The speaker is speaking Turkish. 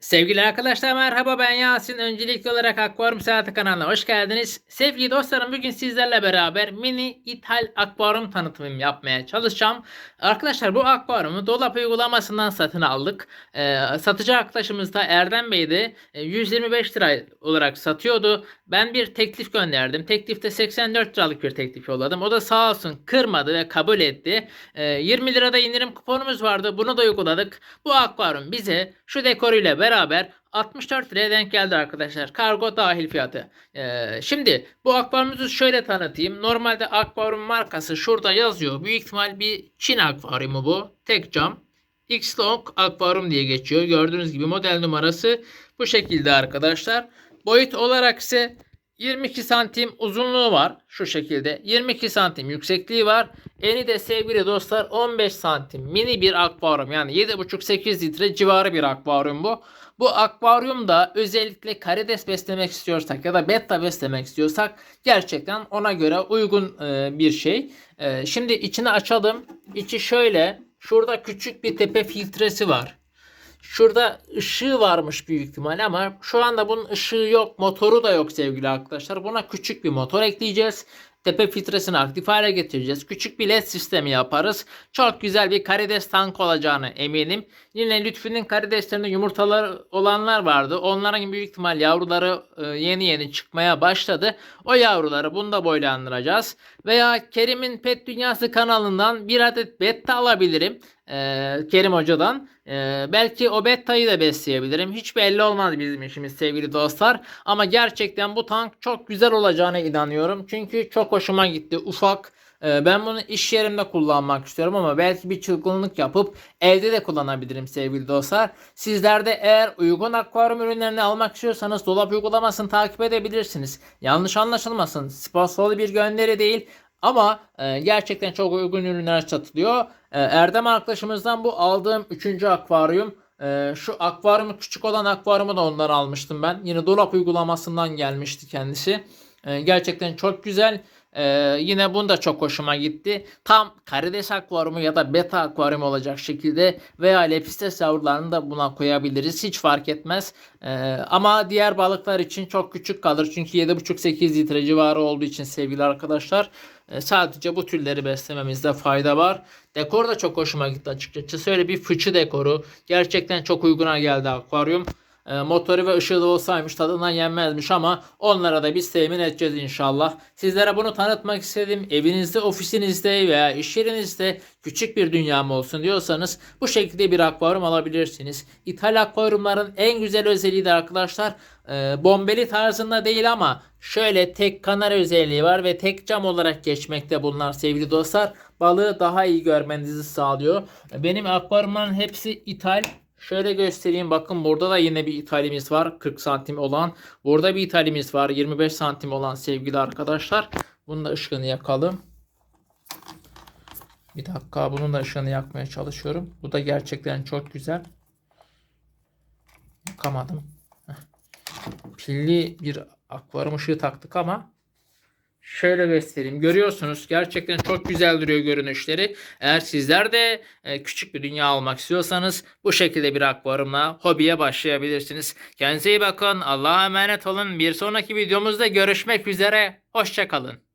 Sevgili arkadaşlar merhaba ben Yasin. Öncelikli olarak Akvaryum Saati kanalına hoş geldiniz. Sevgili dostlarım bugün sizlerle beraber mini ithal akvaryum tanıtımı yapmaya çalışacağım. Arkadaşlar bu akvaryumu dolap uygulamasından satın aldık. Ee, satıcı arkadaşımız da Erdem Bey de e, 125 lira olarak satıyordu. Ben bir teklif gönderdim. Teklifte 84 liralık bir teklif yolladım. O da sağ olsun kırmadı ve kabul etti. Ee, 20 lirada indirim kuponumuz vardı. Bunu da uyguladık. Bu akvaryum bize şu dekoruyla beraber 64 liraya denk geldi arkadaşlar. Kargo dahil fiyatı. Ee, şimdi bu akvaryumuzu şöyle tanıtayım. Normalde akvaryum markası şurada yazıyor. Büyük ihtimal bir Çin akvaryumu bu. Tek cam. X-Long akvaryum diye geçiyor. Gördüğünüz gibi model numarası bu şekilde arkadaşlar. Boyut olarak ise 22 santim uzunluğu var. Şu şekilde. 22 santim yüksekliği var. Eni de sevgili dostlar 15 santim. Mini bir akvaryum. Yani 7,5-8 litre civarı bir akvaryum bu. Bu akvaryumda özellikle karides beslemek istiyorsak ya da betta beslemek istiyorsak gerçekten ona göre uygun e, bir şey. E, şimdi içini açalım. İçi şöyle. Şurada küçük bir tepe filtresi var. Şurada ışığı varmış büyük ihtimal ama şu anda bunun ışığı yok. Motoru da yok sevgili arkadaşlar. Buna küçük bir motor ekleyeceğiz. Tepe filtresini aktif hale getireceğiz. Küçük bir led sistemi yaparız. Çok güzel bir karides tank olacağını eminim. Yine Lütfü'nün karideslerinde yumurtalar olanlar vardı. Onların büyük ihtimal yavruları e, yeni yeni çıkmaya başladı. O yavruları bunda boylandıracağız. Veya Kerim'in Pet Dünyası kanalından bir adet betta alabilirim. Ee, Kerim Hoca'dan. Ee, belki o bettayı da besleyebilirim. Hiç belli olmaz bizim işimiz sevgili dostlar. Ama gerçekten bu tank çok güzel olacağına inanıyorum. Çünkü çok hoşuma gitti. Ufak. Ee, ben bunu iş yerimde kullanmak istiyorum ama belki bir çılgınlık yapıp evde de kullanabilirim sevgili dostlar. Sizler de eğer uygun akvaryum ürünlerini almak istiyorsanız dolap uygulamasını takip edebilirsiniz. Yanlış anlaşılmasın. Sponsorlu bir gönderi değil. Ama e, gerçekten çok uygun ürünler satılıyor. E, Erdem arkadaşımızdan bu aldığım 3. akvaryum. E, şu akvaryumu küçük olan akvaryumu da ondan almıştım ben. Yine dolap uygulamasından gelmişti kendisi. E, gerçekten çok güzel. Ee, yine bunda çok hoşuma gitti. Tam karides akvaryumu ya da beta akvaryumu olacak şekilde veya lepistes yavrularını da buna koyabiliriz. Hiç fark etmez. Ee, ama diğer balıklar için çok küçük kalır. Çünkü 7,5-8 litre civarı olduğu için sevgili arkadaşlar. e, sadece bu türleri beslememizde fayda var. Dekor da çok hoşuma gitti açıkçası. Öyle bir fıçı dekoru. Gerçekten çok uyguna geldi akvaryum. E, motoru ve ışığı da olsaymış tadından yenmezmiş ama onlara da biz temin edeceğiz inşallah. Sizlere bunu tanıtmak istedim. Evinizde, ofisinizde veya iş yerinizde küçük bir dünyam olsun diyorsanız bu şekilde bir akvaryum alabilirsiniz. İthal akvaryumların en güzel özelliği de arkadaşlar e, bombeli tarzında değil ama şöyle tek kanal özelliği var ve tek cam olarak geçmekte bunlar sevgili dostlar. Balığı daha iyi görmenizi sağlıyor. Benim akvaryumların hepsi ithal. Şöyle göstereyim. Bakın burada da yine bir ithalimiz var. 40 santim olan. Burada bir ithalimiz var. 25 santim olan sevgili arkadaşlar. Bunun da ışığını yakalım. Bir dakika. Bunun da ışığını yakmaya çalışıyorum. Bu da gerçekten çok güzel. Yakamadım. Pilli bir akvaryum ışığı taktık ama Şöyle göstereyim. Görüyorsunuz gerçekten çok güzel duruyor görünüşleri. Eğer sizler de e, küçük bir dünya almak istiyorsanız bu şekilde bir akvaryumla hobiye başlayabilirsiniz. Kendinize iyi bakın. Allah'a emanet olun. Bir sonraki videomuzda görüşmek üzere. Hoşçakalın.